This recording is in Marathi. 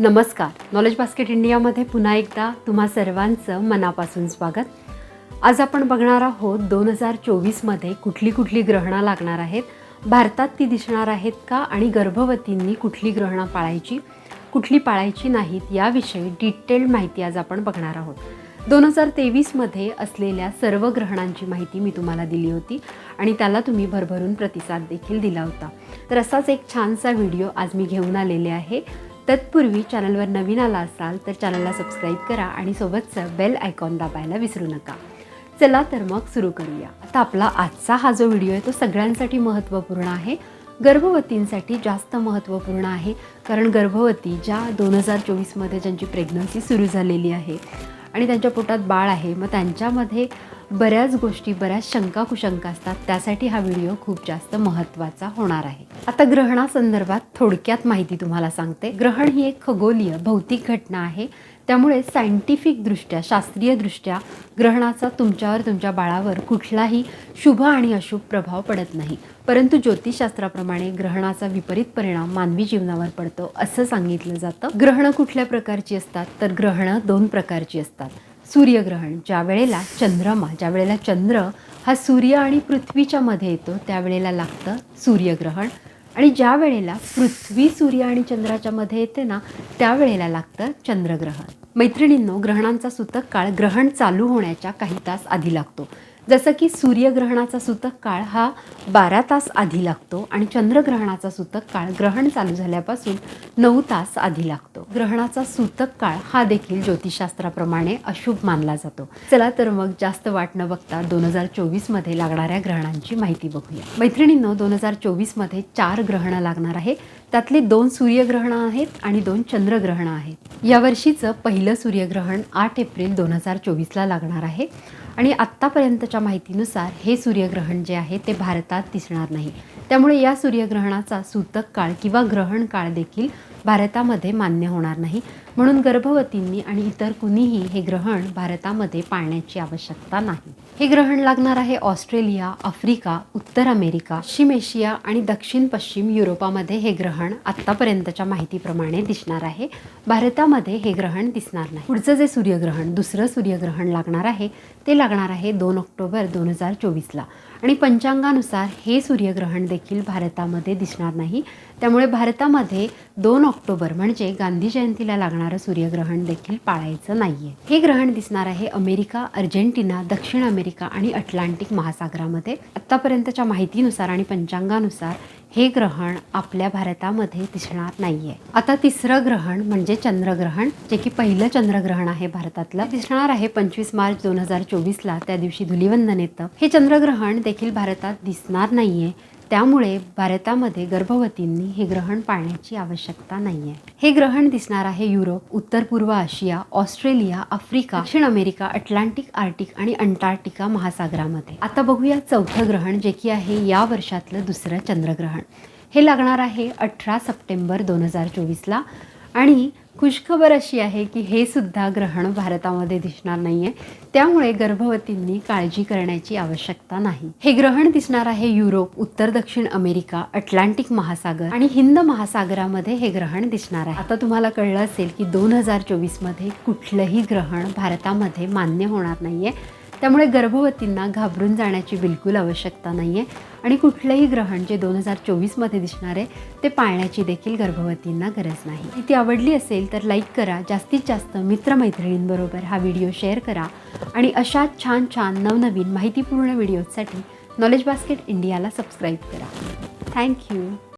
नमस्कार. नॉलेज बास्केट इंडियामध्ये पुन्हा एकदा तुम्हा सर्वांचं मनापासून स्वागत. आज आपण बघणार आहोत दोन हजार चोवीसमध्ये कुठली कुठली ग्रहणं लागणार आहेत भारतात ती दिसणार आहेत का आणि गर्भवतींनी कुठली ग्रहणं पाळायची कुठली पाळायची नाहीत याविषयी डिटेल्ड माहिती आज आपण बघणार आहोत. दोन हजार तेवीसमध्ये असलेल्या सर्व ग्रहणांची माहिती मी तुम्हाला दिली होती आणि त्याला तुम्ही भरभरून प्रतिसाद देखील दिला होता. तर असाच एक छानसा व्हिडिओ आज मी घेऊन आलेले आहे. तत्पूर्वी चॅनलवर नवीन आला असाल तर चॅनलला सबस्क्राईब करा आणि सोबतचं बेल आयकॉन दाबायला विसरू नका. चला तर मग सुरू करूया. आता आपला आजचा हा जो व्हिडिओ आहे तो सगळ्यांसाठी महत्त्वपूर्ण आहे. गर्भवतींसाठी जास्त महत्त्वपूर्ण आहे कारण गर्भवती ज्या दोन हजार चोवीसमध्ये ज्यांची प्रेग्नन्सी सुरू झालेली आहे आणि त्यांच्या पोटात बाळ आहे मग त्यांच्यामध्ये बऱ्याच गोष्टी बऱ्याच शंका कुशंका असतात. त्यासाठी हा व्हिडिओ खूप जास्त महत्त्वाचा होणार आहे. आता ग्रहणासंदर्भात थोडक्यात माहिती तुम्हाला सांगते. ग्रहण ही एक खगोलीय भौतिक घटना आहे. त्यामुळे सायंटिफिकदृष्ट्या शास्त्रीयदृष्ट्या ग्रहणाचा तुमच्यावर तुमच्या बाळावर कुठलाही शुभ आणि अशुभ प्रभाव पडत नाही. परंतु ज्योतिषशास्त्राप्रमाणे ग्रहणाचा विपरीत परिणाम मानवी जीवनावर पडतो असं सांगितलं जातं. ग्रहणं कुठल्या प्रकारची असतात? तर ग्रहणं दोन प्रकारची असतात. सूर्यग्रहण ज्या वेळेला चंद्रमा ज्या वेळेला चंद्र हा सूर्य आणि पृथ्वीच्या मध्ये येतो त्यावेळेला लागतं सूर्यग्रहण. आणि ज्या वेळेला पृथ्वी सूर्य आणि चंद्राच्या मध्ये येते ना त्यावेळेला लागतं चंद्रग्रहण. मैत्रिणींनो ग्रहणांचा सूतक काळ ग्रहण चालू होण्याच्या काही तास आधी लागतो. जसं की सूर्यग्रहणाचा सूतक काळ हा बारा तास आधी लागतो आणि चंद्रग्रहणाचा सूतक काळ ग्रहण चालू झाल्यापासून नऊ तास आधी लागतो. ग्रहणाचा सूतक काळ हा देखील ज्योतिषशास्त्राप्रमाणे अशुभ मानला जातो. चला तर मग जास्त वाट न बघता दोन हजार चोवीसमध्ये लागणाऱ्या ग्रहणांची माहिती बघूया. मैत्रिणींनो दोन हजार चोवीसमध्ये चार ग्रहणं लागणार आहे त्यातले दोन सूर्यग्रहणं आहेत आणि दोन चंद्रग्रहणं आहेत. यावर्षीचं पहिलं सूर्यग्रहण आठ एप्रिल दोन हजार चोवीसला लागणार आहे. आणि आत्तापर्यंतच्या माहितीनुसार हे सूर्यग्रहण जे आहे ते भारतात दिसणार नाही. त्यामुळे या सूर्यग्रहणाचा सूतक काळ किंवा ग्रहण काळ देखील भारतामध्ये मान्य होणार नाही. म्हणून गर्भवतींनी आणि इतर कुणीही हे ग्रहण भारतामध्ये पाळण्याची आवश्यकता नाही. हे ग्रहण लागणार आहे ऑस्ट्रेलिया आफ्रिका उत्तर अमेरिका पश्चिम एशिया आणि दक्षिण पश्चिम युरोपामध्ये हे ग्रहण आत्तापर्यंतच्या माहितीप्रमाणे दिसणार आहे. भारतामध्ये हे ग्रहण दिसणार नाही. पुढचं जे सूर्यग्रहण दुसरं सूर्यग्रहण लागणार आहे ते लागणार आहे दोन ऑक्टोबर दोन हजार चोवीसला. आणि पंचांगानुसार हे सूर्यग्रहण देखील भारतामध्ये दिसणार नाही. त्यामुळे भारतामध्ये दोन ऑक्टोबर म्हणजे गांधी जयंतीला लागणारं सूर्यग्रहण देखील पाळायचं नाहीये. हे ग्रहण दिसणार आहे अमेरिका अर्जेंटिना दक्षिण अमेरिका आणि अटलांटिक महासागरामध्ये. आत्तापर्यंतच्या माहितीनुसार आणि पंचांगानुसार हे ग्रहण आपल्या भारतामध्ये दिसणार नाहीये. आता तिसरं ग्रहण म्हणजे चंद्रग्रहण जे की पहिलं चंद्रग्रहण आहे भारतातलं. दिसणार आहे पंचवीस मार्च दोन हजार चोवीसला त्या दिवशी धुलिवंदन येतं हे चंद्रग्रहण देखील भारतात दिसणार नाहीये. त्यामुळे भारतामध्ये गर्भवतींनी हे ग्रहण पाळण्याची आवश्यकता नाही आहे हे ग्रहण दिसणार आहे युरोप उत्तर पूर्व आशिया ऑस्ट्रेलिया आफ्रिका दक्षिण अमेरिका अटलांटिक आर्टिक आणि अंटार्क्टिका महासागरामध्ये. आता बघूया चौथं ग्रहण जे की आहे या वर्षातलं दुसरं चंद्रग्रहण. हे लागणार आहे अठरा सप्टेंबर दोन हजार चोवीसला आणि खुशखबर अशी आहे की हे सुद्धा ग्रहण भारतामध्ये दिसणार नाही आहे त्यामुळे गर्भवतींनी काळजी करण्याची आवश्यकता नाही. हे ग्रहण दिसणार आहे युरोप उत्तर दक्षिण अमेरिका अटलांटिक महासागर आणि हिंद महासागरामध्ये हे ग्रहण दिसणार आहे. आता तुम्हाला कळलं असेल की दोन हजार चोवीसमध्ये कुठलंही ग्रहण भारतामध्ये मान्य होणार नाही आहे त्यामुळे गर्भवतींना घाबरून जाण्याची बिलकुल आवश्यकता नाही आहे आणि कुठलंही ग्रहण जे दोन हजार चोवीसमध्ये दिसणार आहे ते पाळण्याची देखील गर्भवतींना गरज नाही. ती आवडली असेल तर लाईक करा. जास्तीत जास्त मित्रमैत्रिणींबरोबर हा व्हिडिओ शेअर करा. आणि अशा छान छान नवनवीन माहितीपूर्ण व्हिडिओजसाठी नॉलेज बास्केट इंडियाला सबस्क्राईब करा. Thank you